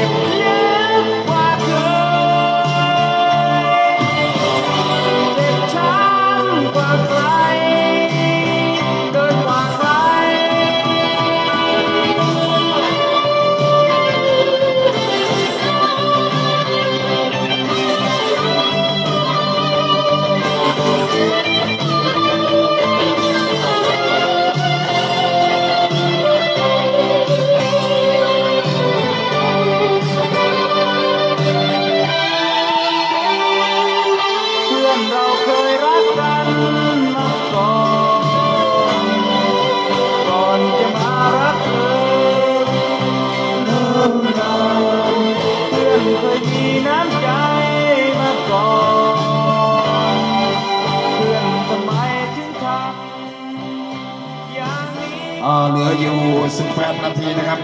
จ็บ ออยู่18นาทีนะครับ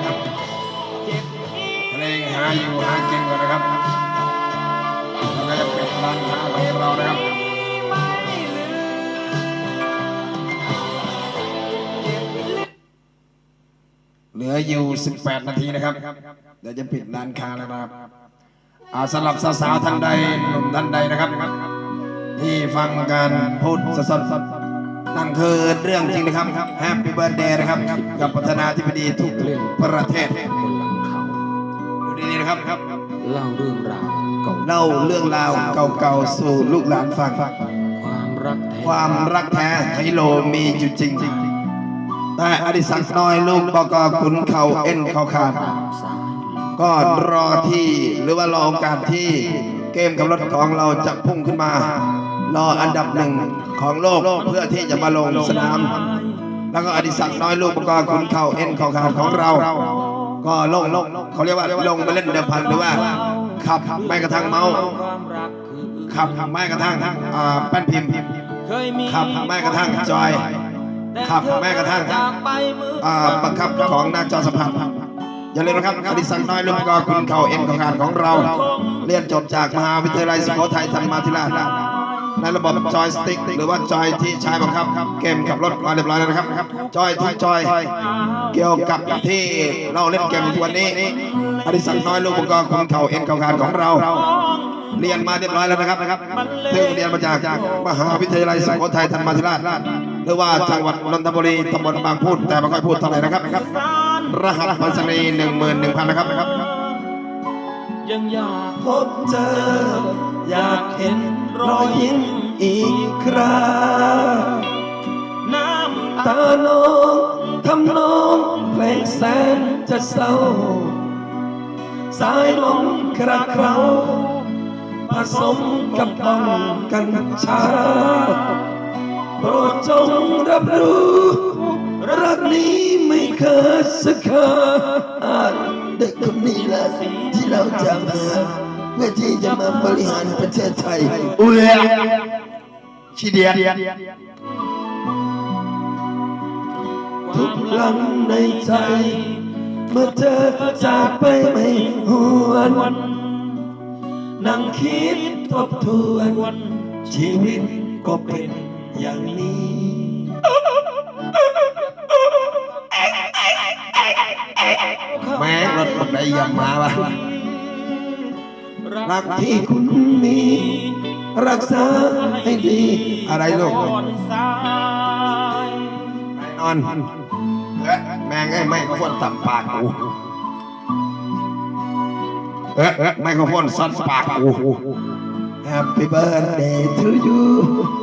เจ็บเพลงหาอยู่หากินกันนะครับแล้วก็จะเป็นร้านค้าของเรานะครับเหลืออยู่ 18 นาทีนะครับ เดี๋ยวจะปิดร้านค้าแล้วนะครับอาสำหรับสาวท่านใดหนุ่มท่านใดนะครับ ที่ฟังการพูดสดๆ นั่นคือเรื่องจริงนะครับแฮปปี้เบิร์ดเดย์นะครับ กับประธานาธิบดีทุกประเทศบนหลังเขาดูดีๆนะครับเล่าเรื่องราวเก่าเล่าเรื่องราวเก่าๆสู่ลูกหลานฟังความรักแท้ความรักแท้ไฮโลมีอยู่จริงแต่อดิศักดิ์น้อยลูกบกขุนเขาเอ็นเขาขาดตามสายก็รอที่หรือว่ารอโอกาสที่เกมกับรถของเราจะพุ่งขึ้นมา รออันดับหนึ่งของโลกเพื่อที่จะมาลงสนาม แล้วก็อดิศักดิ์น้อยลูกบกขุนเข่าเอ็นเขาขาดของเรา ก็ลงลงเขาเรียกว่าลงมาเล่นเดิมพันหรือว่าขับไม่กระทั่งเมาขับไม่กระทั่งแป้นพิมพ์ขับแม้กระทั่งจอยขับแม้กระทั่งปมืออ่าบังคับของหน้าจอสัมผัสอย่าลืมนะครับอดิศักน้อยลูกกอคุณเข่าเอ็นของการของเรา เรียนจบจากมหาวิทยาลัยสุโขทัยธรรมาธิราช ในระบบจอยสติ๊กหรือว่าจอยที่ใช้บังคับเกมขับรถมาเรียบร้อยแล้วนะครับจอยทุกจอย เกี่ยวกับที่เราเล่นเกมทุกวันนี้อดิศักดิ์น้อยลูกกอคุณเขาเอ็นของการของเรา เรียนมาเรียบร้อยแล้วนะครับซึ่งเรียนมาจากมหาวิทยาลัยสุโขทัยธรรมาธิราชหรือว่าจังหวัดนนทบุรีตำบลบางพูดแต่ไม่ค่อยพูดเท่าไหร่นะครับ รหัสพันษณีหนึ่งหมื่นหนึ่งพันนะครับยังอยากพบเจออยากเห็น รอยยิ้มอีกคราน้ำตาน้องทำน้องเพลงแสนจะเศร้า สายลมคราเคราผสมกับบ้องกัญชาโปรดจงรับรู้ รักนี้ไม่เคยสักขาดเด็กคนนี้แหละที่เราจะมา เพื่อที่จะมาบริหารประเทศไทยอุเลียชีเดียดทุกพลังในใจ เมื่อเธอจากไปไม่หวนนั่งคิดทบทวน ชีวิตก็เป็นอย่างนี้แม่รถบันไดยำมาวะ รักที่คุณมี รักษาให้ดี อะไรลูกอ่อนสายนอนเอ๊ะแม่งไอ้ไม่ก็ฟนตับปากกูเอ๊ะเอ๊ะไม่ก็ฟนซัดปากกู Happy birthday to you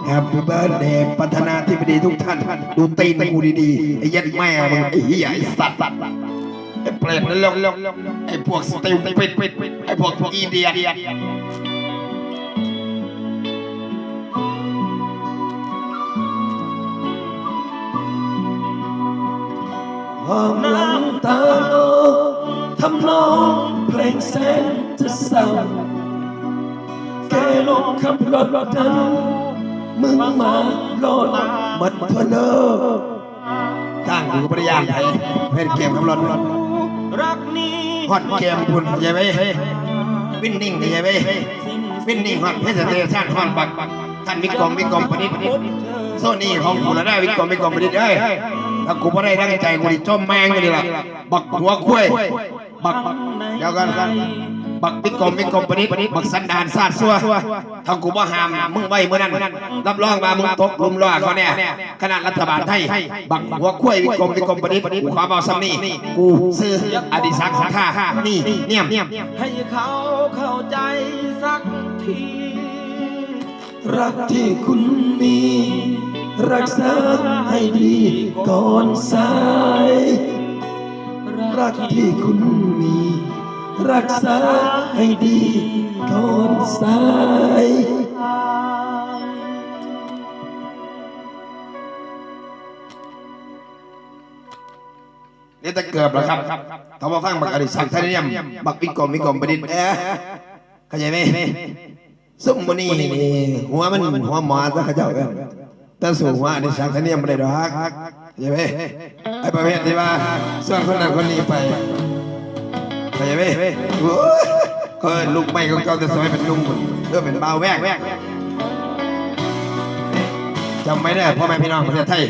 Happy birthday ประธานาธิบดีทุกท่าน ดูตีนกูดีๆ ไอ้เย็ดแม่มึงไอ้เหี้ยไอ้สัตว์ไอ้เปรตนั่นลกไอ้พวกสติลปิดไอ้พวกพวกอีเดียความน้ำตาโลทำนองเพลงแสนจะเศร้าแกลงขับรถดันมึงมาโลดมัดพะเลอจ้างกูก็บริยานไทยเล่นเกมกับรถรักนี้ฮอตเกมคุณใช่ไหม วินนิ่งใช่ไหมวินนิ่งฮอตเพชรเดชานฮอตบักท่านวิกรมวิกรมประดิษฐ์โซนี่ของกูแล้วได้วิกรมวิกรมประดิษฐ์เอ้ยถ้ากูไม่ได้ตั้งใจกูดิจมแมงกูดิล่ะบักหัวคุ้ยบักเดี๋ยวกัน บักปิกกมิกกมปนิดบักสันดานซาดซัวทางกูบ่หามมึงไว้เมื่อนั้นรับรองมามึงตกลุมล่อเขาแน่ขนาดรัฐบาลไทยบักหัวกล้วยปิกกลมปิกกลมปนิดกูขอบอกซ้ำนี่กูซื้ออดิศักดิ์สังฆานี่เนี่ยมให้เขาเข้าใจสักทีรักที่คุณมี รักษาให้ดีก่อนสาย รักที่คุณมี รักษาให้ดีก่อนสายนี่ตะเกือบแล้วครับเขามาฟังบักอดิศักดิ์ไทยเนี่ยมบักปิกกลมปิกกลมปนิดเอ๊ะเข้าใจไหมซุ่มมันนี่หัวมันหัวหมอซะเขาเจ้าเอิ้นแต่สูงหัวอดิศักดิ์ไทยเนี่ยมไม่ได้ดอกเข้าใจไหมไอ้ประเภทที่ว่าส่วนคนนั้นคนนี้ไป เข้าใจไหมโอ้ยก็ลูกไม่ของเขาจะสมัยเป็นลุงเพื่อเป็นบ่าวแวกจำไม่ได้พ่อแม่พี่น้องประเทศไทย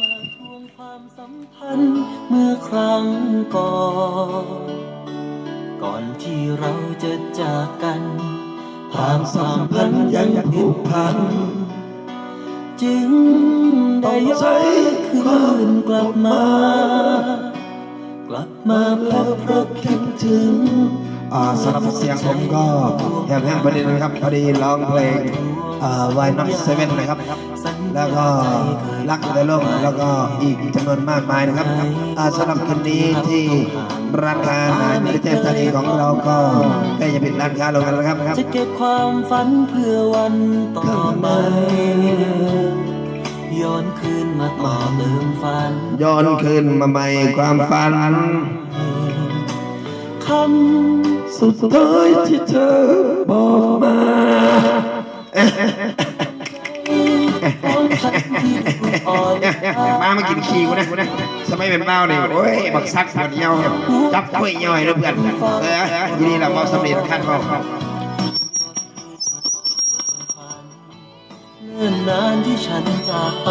มาทวงความสัมพันธ์เมื่อครั้งก่อน ก่อนที่เราจะจากกัน ความสัมพันธ์ยังผูกพัน จึงได้ย้อนคืนกลับมา กลับมาพบเพราะคิดถึงอ่าสำหรับเสียงผมก็แหบแห้งประเด็นนะครับพอดีร้องเพลงอ่าวายนักเซเว่นนะครับ แล้วก็รักในโลกแล้วก็อีกจำนวนมากมายนะครับอ่าสำหรับคืนนี้ที่ร้านค้าในประเทศธานีของเราก็ใกล้จะปิดร้านค้าลงกันแล้วครับครับจะเก็บความฝันเพื่อวันต่อไปย้อนคืนมาต่อเติมฝันย้อนคืนมาใหม่ความฝันคำสุดท้ายที่เธอบอกมา มามากินขี้กูนะสมัยเป็นเมาเนี่ยโอ้ยบักซักหมดเหี่ยวจับกล้วยย่อยนะเพื่อนเออยินดีเรามาสำเร็จขั้นเบาเนิ่นนานที่ฉันจากไป